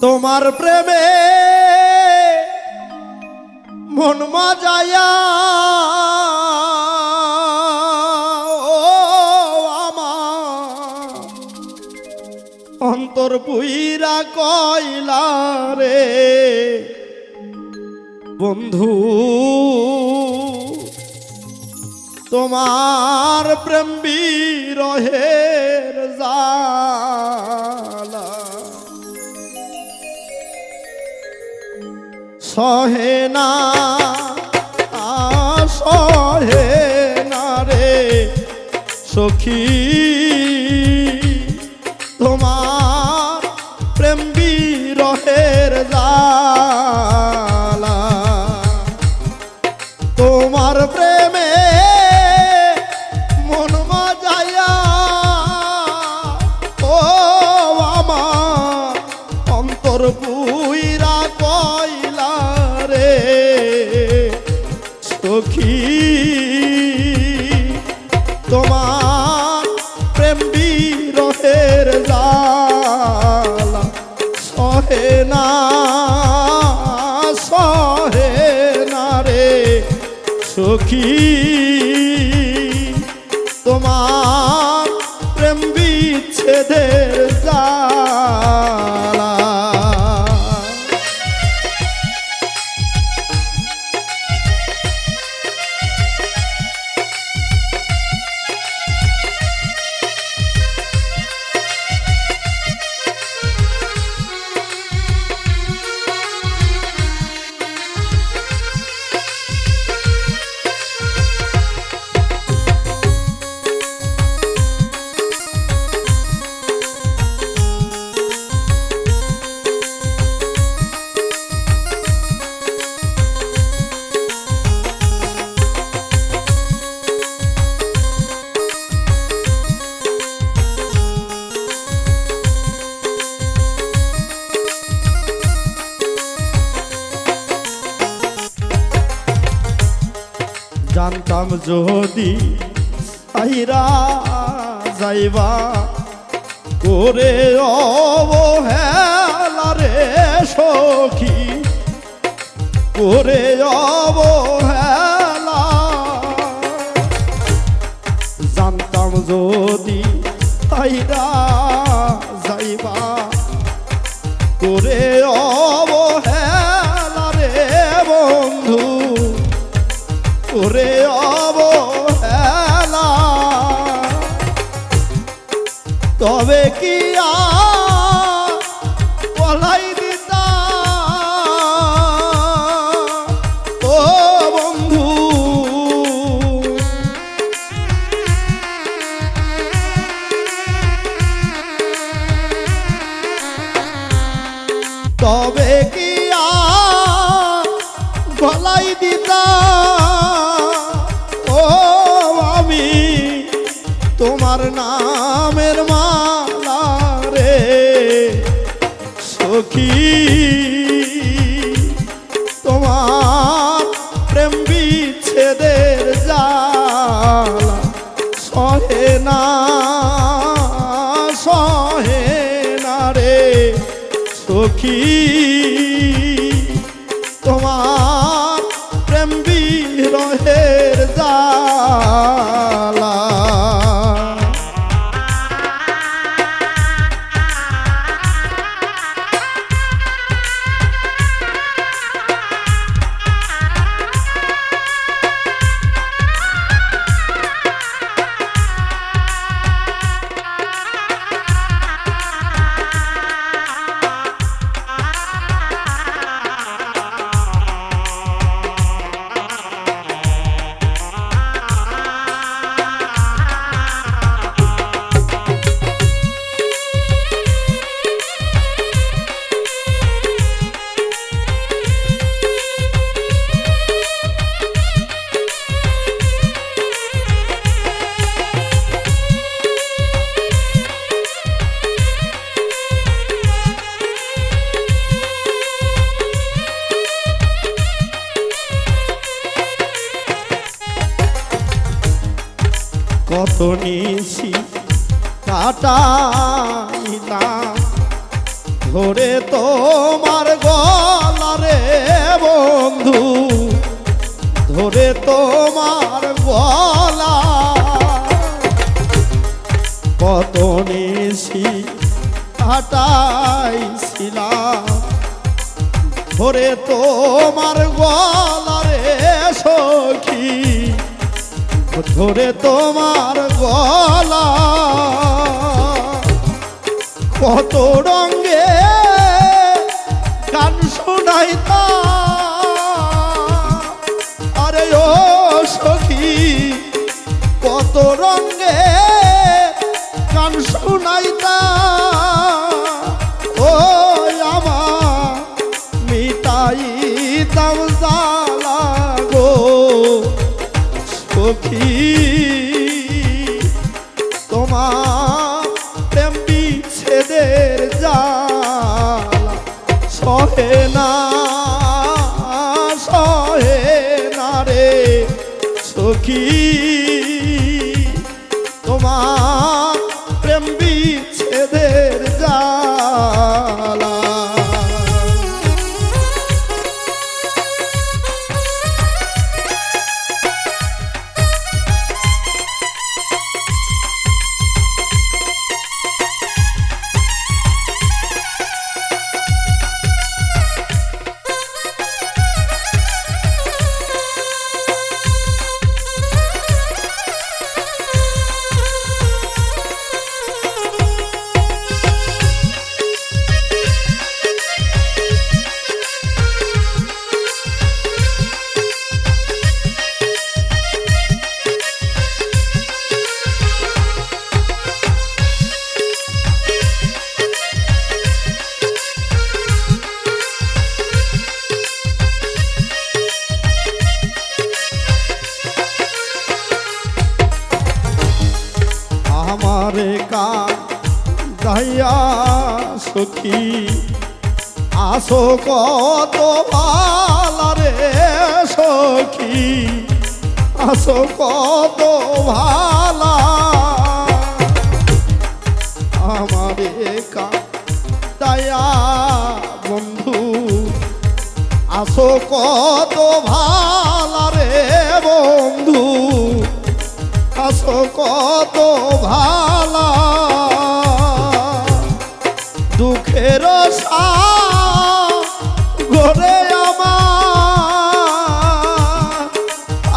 তোমার প্রেমে মন মাজায়া। অন্তর পুইরা কইলা রে। বন্ধু তোমার প্রেম বিরহের জালা। সহে না সহে না রে সখী। তোমার প্রেম তোমার জানতাম যদি আইরা যাইবা করে অবহেলা রে সখী করে অবহেলা। জানতাম যদি আইরা তোমার নামের মালা রে, সখী। তোমার প্রেম বিচ্ছেদের জালা সহে না সহে না রে, সখী। কত নিশি কাটাইলাম ধরে তোমার গলারে বন্ধু, ধরে তোমার গলা। কত নিশি হাটাইছিলাম ধরে তোমার গলারে সখী। ধরে তোমার গলা। কত রঙে গান শোনাইতা আরে ও সখী কত রঙে না দাইয়া সখী, আসো কত ভালারে সখী, আসো কত ভালা আমারে কান দাইয়া বন্ধু, আসো কত ভালারে বন্ধু, আসো কত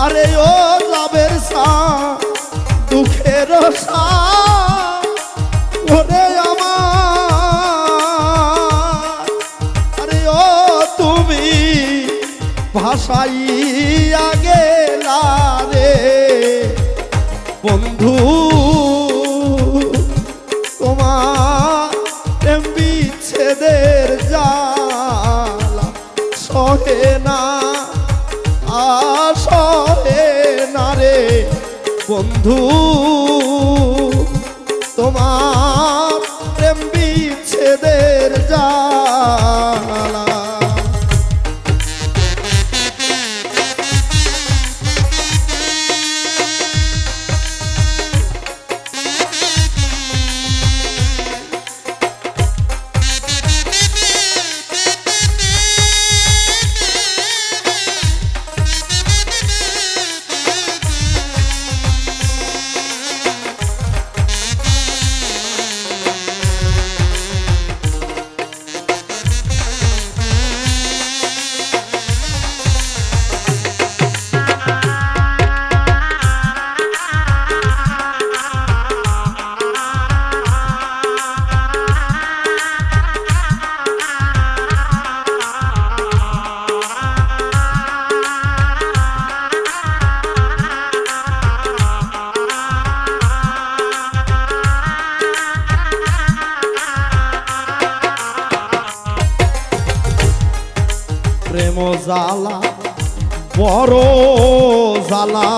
আরে ও লাভের সা দুঃখের ওরে আমার। আরে ও তুমি ভাসাইয়া বন্ধু জালা, বড় জালা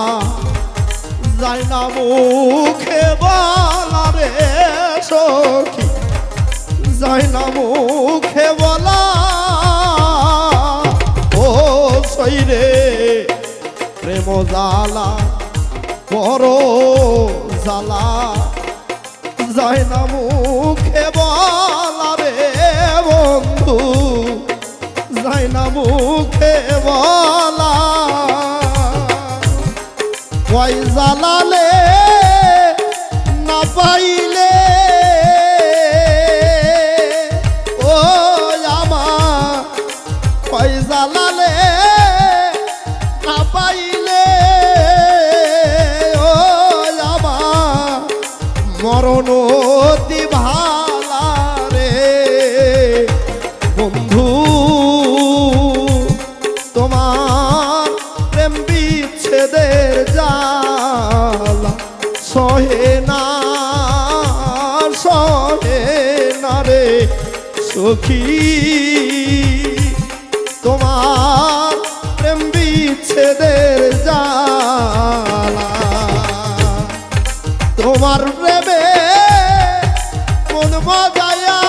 যাই না মুখে বলা রে সখী যাই না মুখে বলা। ও সৈরে প্রেম জালা, বড় জালা যায় না মুখে বলা রে মুখে কয় জ্বালালে না পাইলে সখী। তোমার প্রেম বিচ্ছেদের জালা তোমার প্রেমে কোন মজায়া।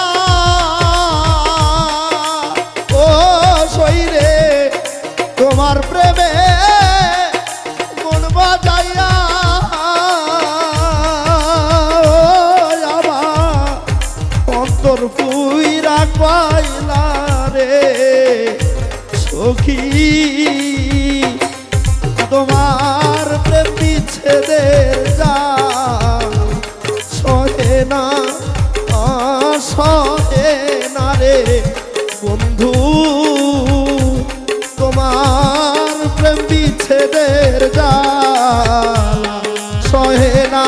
ও সইরে তোমার প্রেমে কোন মজায়া। অন্তর পুইরা কয়লা রে সখী। তোমার প্রেম বিচ্ছেদের জাল সহে না সহে না রে বন্ধু। তোমার প্রেম বিচ্ছেদের জাল সহে না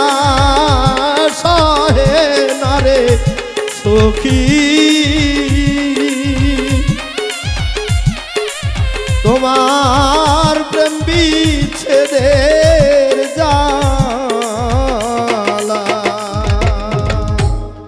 সহে না রে সখী।